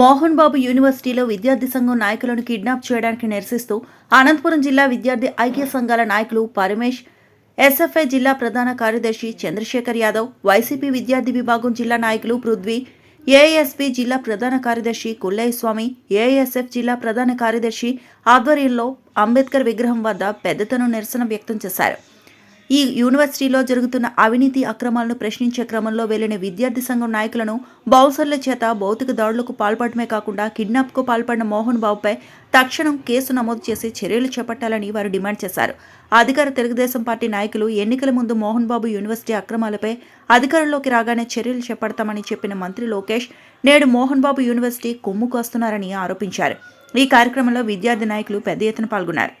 మోహన్ బాబు యూనివర్సిటీలో విద్యార్థి సంఘం నాయకులను కిడ్నాప్ చేయడానికి నిరసిస్తూ అనంతపురం జిల్లా విద్యార్థి ఐక్య సంఘాల నాయకులు పరమేష్ ఎస్ఎఫ్ఐ జిల్లా ప్రధాన కార్యదర్శి చంద్రశేఖర్ యాదవ్ వైసీపీ విద్యార్థి విభాగం జిల్లా నాయకులు పృథ్వీ ఏఎస్పీ జిల్లా ప్రధాన కార్యదర్శి కుల్లయ్య స్వామి ఏఎస్ఎఫ్ జిల్లా ప్రధాన కార్యదర్శి ఆధ్వర్యంలో అంబేద్కర్ విగ్రహం వద్ద పెద్దతను నిరసన వ్యక్తం చేశారు. ఈ యూనివర్సిటీలో జరుగుతున్న అవినీతి అక్రమాలను ప్రశ్నించే క్రమంలో వెళ్ళిన విద్యార్థి సంఘం నాయకులను బౌన్సర్ల చేత భౌతిక దాడులకు పాల్పడమే కాకుండా కిడ్నాప్కు పాల్పడిన మోహన్ బాబుపై తక్షణం కేసు నమోదు చేసి చర్యలు చేపట్టాలని వారు డిమాండ్ చేశారు. అధికార తెలుగుదేశం పార్టీ నాయకులు ఎన్నికల ముందు మోహన్ బాబు యూనివర్సిటీ అక్రమాలపై అధికారంలోకి రాగానే చర్యలు చేపడతామని చెప్పిన మంత్రి లోకేష్ నేడు మోహన్ బాబు యూనివర్సిటీ కొమ్ము వస్తున్నారని ఆరోపించారు. ఈ కార్యక్రమంలో విద్యార్థి నాయకులు పెద్ద ఎత్తున పాల్గొన్నారు.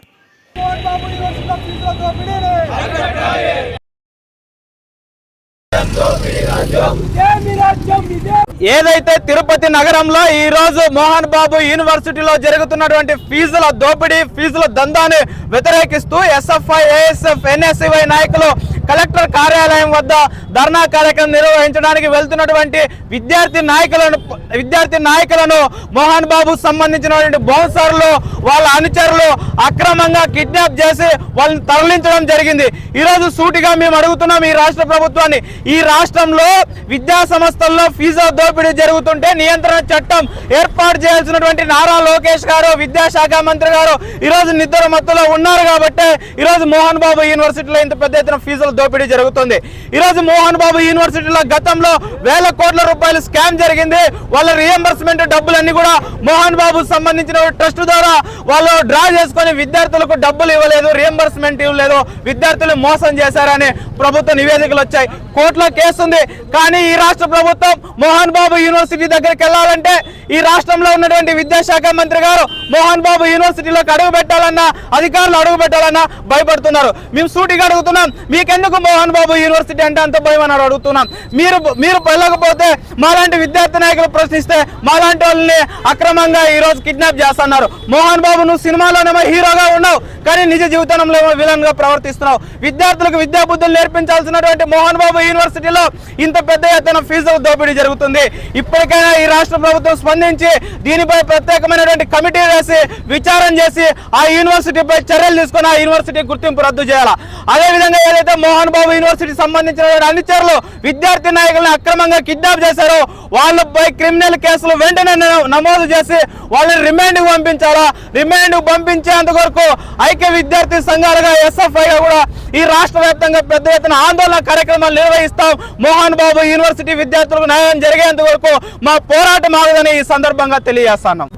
ఏదైతే తిరుపతి నగరంలో ఈ రోజు మోహన్ బాబు యూనివర్సిటీలో జరుగుతున్నటువంటి ఫీజుల దోపిడీ ఫీజుల దందాన్ని వ్యతిరేకిస్తూ ఎస్ఎఫ్ఐ ఏఎస్ఎఫ్ ఎన్ఎస్సివై నాయకులు కలెక్టర్ కార్యాలయం వద్ద ధర్నా కార్యక్రమం నిర్వహించడానికి వెళ్తున్నటువంటి విద్యార్థి నాయకులను విద్యార్థి నాయకులను మోహన్ బాబు సంబంధించినటువంటి బౌన్సర్లు వాళ్ళ అనుచరులు అక్రమంగా కిడ్నాప్ చేసి వాళ్ళని తరలించడం జరిగింది. ఈరోజు సూటిగా మేము అడుగుతున్నాం ఈ రాష్ట్ర ప్రభుత్వాన్ని. ఈ రాష్ట్రంలో విద్యా సంస్థల్లో ఫీజు దోపిడీ జరుగుతుంటే నియంత్రణ చట్టం ఏర్పాటు చేయాల్సినటువంటి నారా లోకేష్ గారు విద్యాశాఖ మంత్రి గారు ఈ రోజు నిద్ర మత్తులో ఉన్నారు కాబట్టి ఈ రోజు మోహన్ బాబు యూనివర్సిటీలో ఇంత పెద్ద ఎత్తున ఫీజుల దోపిడీ జరుగుతుంది. ఈ రోజు మోహన్ బాబు యూనివర్సిటీలో గతంలో వేల కోట్ల రూపాయలు స్కామ్ జరిగింది. వాళ్ళ రియంబర్స్మెంట్ డబ్బులన్నీ కూడా మోహన్ బాబు సంబంధించిన ట్రస్ట్ ద్వారా వాళ్ళు డ్రా చేసుకొని విద్యార్థులకు డబ్బులు ఇవ్వలేదు రియంబర్స్మెంట్ ఇవ్వలేదు. విద్యార్థులు మోసం చేశారని ప్రభుత్వ నివేదికలు వచ్చాయి. కోర్టులో కేసు ఉంది. కానీ ఈ రాష్ట్ర ప్రభుత్వం మోహన్ బాబు యూనివర్సిటీ దగ్గరికి వెళ్ళాలంటే ఈ రాష్ట్రంలో ఉన్నటువంటి విద్యాశాఖ మంత్రి గారు మోహన్ బాబు యూనివర్సిటీలోకి అడుగు పెట్టాలన్నా అధికారులు అడుగు పెట్టాలన్నా భయపడుతున్నారు. మేము సూటిగా అడుగుతున్నాం మీకెందుకు మోహన్ బాబు యూనివర్సిటీ అంటే అంత భయం? అని అడుగుతున్నాం. మీరు మీరు వెళ్ళకపోతే మాలాంటి విద్యార్థి నాయకులు ప్రశ్నిస్తే మాలాంటి వాళ్ళని అక్రమంగా ఈ రోజు కిడ్నాప్ చేస్తున్నారు. మోహన్ బాబు నువ్వు సినిమాలోనేమో హీరోగా ఉన్నావు కానీ నిజ జీవితంలో ఏమో విలన్గా ప్రవర్తిస్తున్నావు విద్యార్థులకు విద్యాబుద్ధులు నేర్పించాల్సినటువంటి మోహన్ బాబు యూనివర్సిటీలో ఇంత పెద్ద ఎత్తున ఫీజు దోపిడీ జరుగుతుంది. ఇప్పటికైనా ఈ రాష్ట్ర ప్రభుత్వం స్పందించి దీనిపై ప్రత్యేకమైనటువంటి కమిటీ వేసి విచారణ చేసి ఆ యూనివర్సిటీపై చర్యలు తీసుకొని ఆ యూనివర్సిటీ గుర్తింపు రద్దు చేయాలా? అదే విధంగా ఏదైతే మోహన్ బాబు యూనివర్సిటీ సంబంధించిన చర్యలు విద్యార్థి నాయకులను అక్రమంగా కిడ్నాప్ చేశారో వాళ్ళపై క్రిమినల్ కేసులు వెంటనే నమోదు చేసి వాళ్ళని రిమాండ్ పంపించాలా? రిమాండ్ పంపించేంత వరకు ఐక్య విద్యార్థి సంఘాలుగా ఎస్ఎఫ్ఐగా కూడా ఈ రాష్ట్ర వ్యాప్తంగా పెద్ద ఎత్తున ఆందోళన కార్యక్రమాలు నిర్వహిస్తాం. మోహన్ బాబు యూనివర్సిటీ విద్యార్థులకు న్యాయం జరిగేంత వరకు మా పోరాటం ఆగదని ఈ సందర్భంగా తెలియజేస్తున్నాం.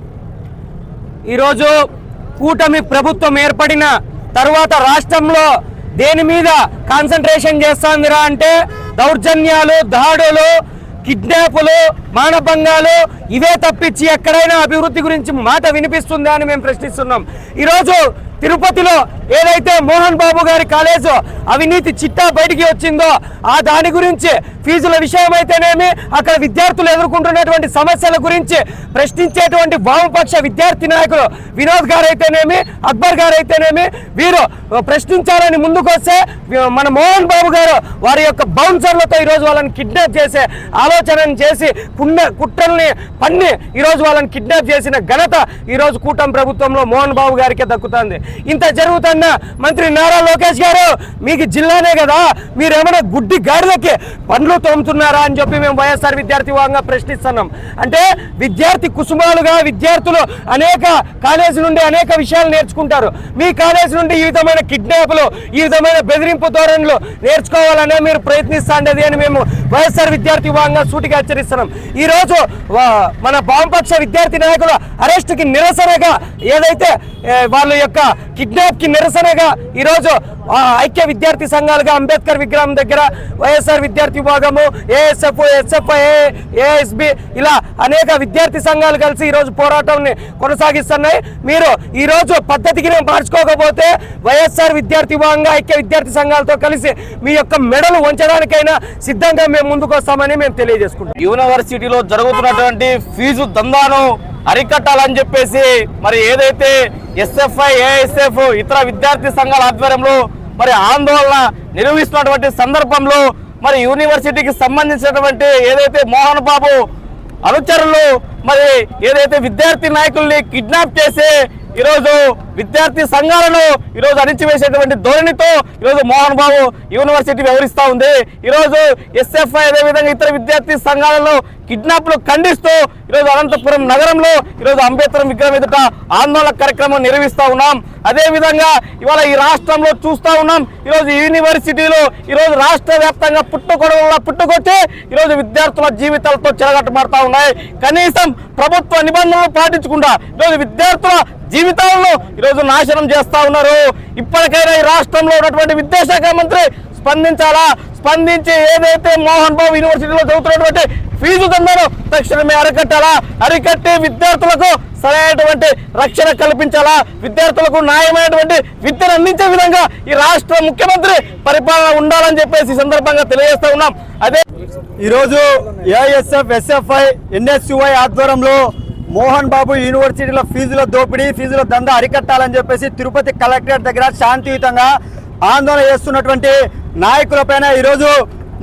ఈరోజు కూటమి ప్రభుత్వం ఏర్పడిన తర్వాత రాష్ట్రంలో దేని మీద కాన్సన్ట్రేషన్ చేస్తాందిరా అంటే దౌర్జన్యాలు దాడులు కిడ్నాపులు మానభంగాలు ఇవే తప్పించి ఎక్కడైనా అభివృద్ధి గురించి మాట వినిపిస్తుందా అని మేము ప్రశ్నిస్తున్నాం. ఈరోజు తిరుపతిలో ఏదైతే మోహన్ బాబు గారి కాలేజు అవినీతి చిట్టా బయటికి వచ్చిందో ఆ దాని గురించి ఫీజుల విషయం అయితేనేమి అక్కడ విద్యార్థులు ఎదుర్కొంటున్నటువంటి సమస్యల గురించి ప్రశ్నించేటువంటి వామపక్ష విద్యార్థి నాయకులు వినోద్ గారు అయితేనేమి అక్బర్ గారు అయితేనేమి వీరు ప్రశ్నించాలని ముందుకొస్తే మన మోహన్ బాబు గారు వారి యొక్క బౌన్సర్లతో ఈరోజు వాళ్ళని కిడ్నాప్ చేసే ఆలోచనను చేసి పుణ్య కుట్రల్ని పన్ని ఈరోజు వాళ్ళని కిడ్నాప్ చేసిన ఘనత ఈరోజు కూటమి ప్రభుత్వంలో మోహన్ బాబు గారికే దక్కుతుంది. ఇంత జరుగుతున్న మంత్రి నారా లోకేష్ గారు మీకు జిల్లానే కదా మీరేమైనా గుడ్డి గాడిదకి పండ్లు తోముతున్నారా అని చెప్పి మేము వైఎస్ఆర్ విద్యార్థి విభాగంగా ప్రశ్నిస్తున్నాం. అంటే విద్యార్థి కుసుమాలుగా విద్యార్థులు అనేక కాలేజీ నుండి అనేక విషయాలు నేర్చుకుంటారు. మీ కాలేజీ నుండి ఈ విధమైన కిడ్నాప్లు ఈ విధమైన బెదిరింపు ధోరణులు నేర్చుకోవాలనే మీరు ప్రయత్నిస్తాండేది అని మేము వైఎస్ఆర్ విద్యార్థి విభాగంగా సూటిగా హెచ్చరిస్తున్నాం. ఈ రోజు మన వామపక్ష విద్యార్థి నాయకుల అరెస్ట్కి నిరసనగా ఏదైతే వాళ్ళ యొక్క కిడ్నాప్కి నిరసనగా ఈరోజు ఆ, ఐక్య విద్యార్థి సంఘాలుగా అంబేద్కర్ విగ్రహం దగ్గర వైఎస్ఆర్ విద్యార్థి విభాగము ఏఎస్ఎఫ్ ఎస్ఎఫ్ఐ ఏఎస్బి ఇలా అనేక విద్యార్థి సంఘాలు కలిసి ఈరోజు పోరాటంని కొనసాగిస్తున్నాయి. మీరు ఈరోజు పద్ధతికి మార్చుకోకపోతే వైఎస్ఆర్ విద్యార్థి విభాగంగా ఐక్య విద్యార్థి సంఘాలతో కలిసి మీ యొక్క మెడలు ఉంచడానికైనా సిద్ధంగా మేము ముందుకు వస్తామని మేము తెలియజేసుకుంటాం యూనివర్సిటీలో జరుగుతున్నటువంటి ఫీజు దందాను అరికట్టాలని చెప్పేసి మరి ఏదైతే ఎస్ఎఫ్ఐ ఏఎస్ఎఫ్ ఇతర విద్యార్థి సంఘాల ఆధ్వర్యంలో మరి ఆందోళన నిర్వహిస్తున్నటువంటి సందర్భంలో మరి యూనివర్సిటీకి సంబంధించినటువంటి ఏదైతే మోహన్ బాబు అనుచరులు మరి ఏదైతే విద్యార్థి నాయకుల్ని కిడ్నాప్ చేసి ఈరోజు విద్యార్థి సంఘాలను ఈరోజు అణిచివేసేటువంటి ధోరణితో ఈరోజు మోహన్ బాబు యూనివర్సిటీ వ్యవహరిస్తా ఉంది. ఈరోజు ఎస్ఎఫ్ఐ అదేవిధంగా ఇతర విద్యార్థి సంఘాలను కిడ్నాప్లు ఖండిస్తూ ఈరోజు అనంతపురం నగరంలో ఈరోజు అంబేద్కర్ విగ్రహం ఎదుట ఆందోళన కార్యక్రమం నిర్వహిస్తా ఉన్నాం. అదేవిధంగా ఇవాళ ఈ రాష్ట్రంలో చూస్తా ఉన్నాం. ఈరోజు యూనివర్సిటీలో ఈరోజు రాష్ట్ర వ్యాప్తంగా పుట్టుకొడవల పుట్టుకొచ్చి ఈరోజు విద్యార్థుల జీవితాలతో చెలగట్టమాడుతా ఉన్నాయి. కనీసం ప్రభుత్వ నిబంధనలు పాటించకుండా ఈరోజు విద్యార్థుల జీవితాలను ఈరోజు నాశనం చేస్తా ఉన్నారు. ఇప్పటికైనా ఈ రాష్ట్రంలో ఉన్నటువంటి విద్యాశాఖ మంత్రి స్పందించాలా? స్పందించి ఏదైతే మోహన్ బాబు యూనివర్సిటీలో చదువుతున్నటువంటి ఫీజు దందాను తక్షణమే అరికట్టాలా? అరికట్టి విద్యార్థులకు సరైనటువంటి రక్షణ కల్పించాలా? విద్యార్థులకు న్యాయమైనటువంటి విద్యను అందించే విధంగా ఈ రాష్ట్ర ముఖ్యమంత్రి పరిపాలన ఉండాలని చెప్పేసి సందర్భంగా తెలియజేస్తా ఉన్నాం. అదే ఈరోజు ఏఎస్ఎఫ్ ఎస్ఎఫ్ఐ ఎన్ఎస్యుఐ ఆధ్వర్యంలో మోహన్ బాబు యూనివర్సిటీలో ఫీజుల దోపిడీ ఫీజుల దందా అరికట్టాలని చెప్పేసి తిరుపతి కలెక్టరేట్ దగ్గర శాంతియుతంగా ఆందోళన చేస్తున్నటువంటి నాయకులపైన ఈరోజు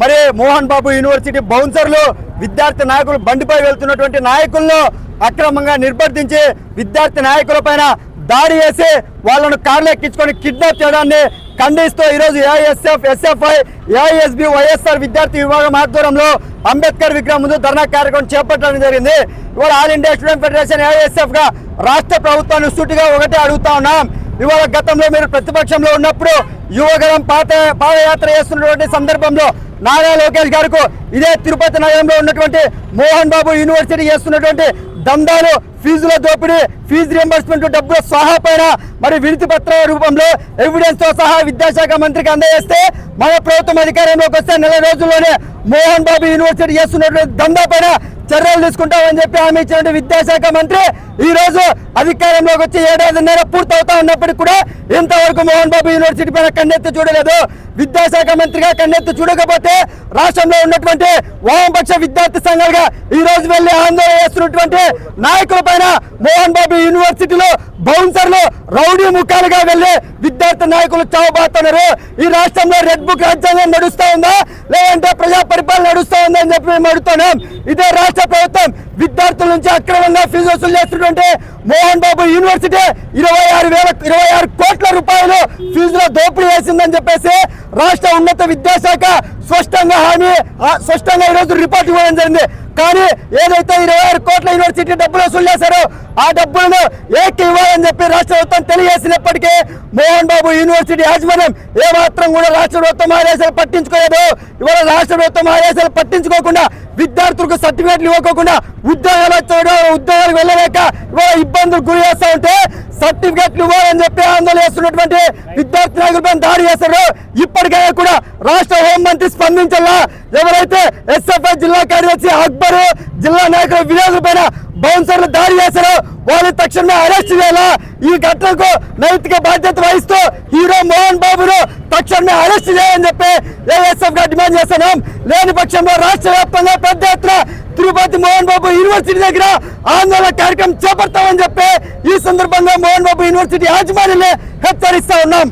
మరి మోహన్ బాబు యూనివర్సిటీ బౌన్సర్లు విద్యార్థి నాయకులు బండిపై వెళ్తున్నటువంటి నాయకులను అక్రమంగా నిర్బంధించి విద్యార్థి నాయకులపైన దాడి చేసి వాళ్ళను కార్లు ఎక్కించుకొని కిడ్నాప్ చేయడాన్ని ఖండిస్తూ ఈరోజు ఏఐఎస్ఎఫ్ ఎస్ఎఫ్ఐ ఏఐఎస్బి వైఎస్ఆర్ విద్యార్థి విభాగం ఆధ్వర్యంలో అంబేద్కర్ విగ్రహం ముందు ధర్నా కార్యక్రమం చేపట్టడం జరిగింది. ఇవాళ ఆల్ ఇండియా స్టూడెంట్ ఫెడరేషన్ ఏఐఎస్ఎఫ్గా రాష్ట్ర ప్రభుత్వాన్ని సూటిగా ఒకటే అడుగుతా ఉన్నాం. ఇవాళ గతంలో మీరు ప్రతిపక్షంలో ఉన్నప్పుడు యువగలం పాత పాదయాత్ర చేస్తున్నటువంటి సందర్భంలో నారా లోకేష్ గారికి ఇదే తిరుపతి నగరంలో ఉన్నటువంటి మోహన్ బాబు యూనివర్సిటీ చేస్తున్నటువంటి దందాలు ఫీజుల దోపిడీ ఫీజు రియంబర్స్మెంట్ డబ్బుల సహా పైన మరి వినతి పత్రాల రూపంలో ఎవిడెన్స్తో సహా విద్యాశాఖ మంత్రికి అందజేస్తే మన ప్రభుత్వం అధికారంలోకి వస్తే నెల రోజుల్లోనే మోహన్ బాబు యూనివర్సిటీ చేస్తున్నటువంటి దందా పైన చర్యలు తీసుకుంటామని చెప్పి హామీ ఇచ్చినటువంటి విద్యాశాఖ మంత్రి ఈ రోజు అధికారంలోకి వచ్చి ఏడాదిన్నర పూర్తవుతా ఉన్నప్పటికీ కూడా ఇంతవరకు మోహన్ బాబు యూనివర్సిటీ పైన కన్నెత్తి చూడలేదు. విద్యాశాఖ మంత్రిగా కన్నెత్తి చూడకపోతే రాష్ట్రంలో ఉన్నటువంటి వామపక్ష విద్యార్థి సంఘాలుగా ఈ రోజు వెళ్ళి ఆందోళన చేస్తున్నటువంటి నాయకుల పైన మోహన్ బాబు యూనివర్సిటీలో బౌన్సర్లు రౌడీ ముఖాలుగా వెళ్ళి విద్యార్థి నాయకులు చావబాతున్నారు. ఈ రాష్ట్రంలో రెడ్ బుక్ రాజ్యాంగం నడుస్తా ఉందా? లేదంటే ప్రజా పరిపాలన నడుస్తా ఉందా అని చెప్పి మేము అడుగుతున్నాం. ఇదే రాష్ట్ర ప్రభుత్వం విద్యార్థుల నుంచి అక్రమంగా ఫీజు వసూలు చేస్తున్నటువంటి మోహన్ బాబు యూనివర్సిటీ ఇరవై ఆరు వేల ఇరవై ఆరు కోట్ల రూపాయలు ఫీజులో దోపిడీ వేసిందని చెప్పేసి రాష్ట్ర ఉన్నత విద్యాశాఖ స్పష్టంగా హామీ ఆ, స్పష్టంగా ఈరోజు రిపోర్ట్ ఇవ్వడం జరిగింది. కానీ ఏదైతే ఇరవై ఆరు కోట్ల యూనివర్సిటీ డబ్బులు వసూలు చేశారో ఆ డబ్బులను ఏకి ఇవ్వాలని చెప్పి రాష్ట్ర ప్రభుత్వం తెలియజేసినప్పటికీ మోహన్ బాబు యూనివర్సిటీ యాజమాన్యం ఏ మాత్రం కూడా రాష్ట్ర ప్రభుత్వం ఆదేశాలు పట్టించుకోలేదు. ఇవాళ రాష్ట్ర ప్రభుత్వం ఆదేశాలు పట్టించుకోకుండా విద్యార్థులకు సర్టిఫికేట్లు ఇవ్వకోకుండా ఉద్యోగాలు వచ్చాడు ఉద్యోగాలకు వెళ్ళలేక ఇవాళ ఇబ్బందులు గురి చేస్తా ఉంటే సర్టిఫికేట్లు ఇవ్వాలని చెప్పి ఆందోళన చేస్తున్నటువంటి విద్యార్థి నాయకులపై దాడి చేశారు. ఇప్పటికైనా కూడా రాష్ట్ర హోంమంత్రి స్పందించాలా. ఎవరైతే ఎస్ఎఫ్ఐ జిల్లా కార్యదర్శి అక్బర్ జిల్లా నాయకుల విలేజ్ల పైన బౌన్సర్లు దాడి చేశారు వాళ్ళు తక్షణమే అరెస్ట్ చేయాలా? ఈ ఘటనకు నైతిక బాధ్యత వహిస్తూ హీరో మోహన్ బాబును తక్షణమే అరెస్ట్ చేయాలని చెప్పి ఏఎస్ఎఫ్గా డిమాండ్ చేస్తున్నాం. లేని పక్షంలో రాష్ట్ర వ్యాప్తంగా పెద్ద ఎత్తున తిరుపతి మోహన్ బాబు యూనివర్సిటీ దగ్గర ఆందోళన కార్యక్రమం చేపడతామని చెప్పి ఈ సందర్భంగా మోహన్ బాబు యూనివర్సిటీ యాజమాన్యులే హెచ్చరిస్తా ఉన్నాం.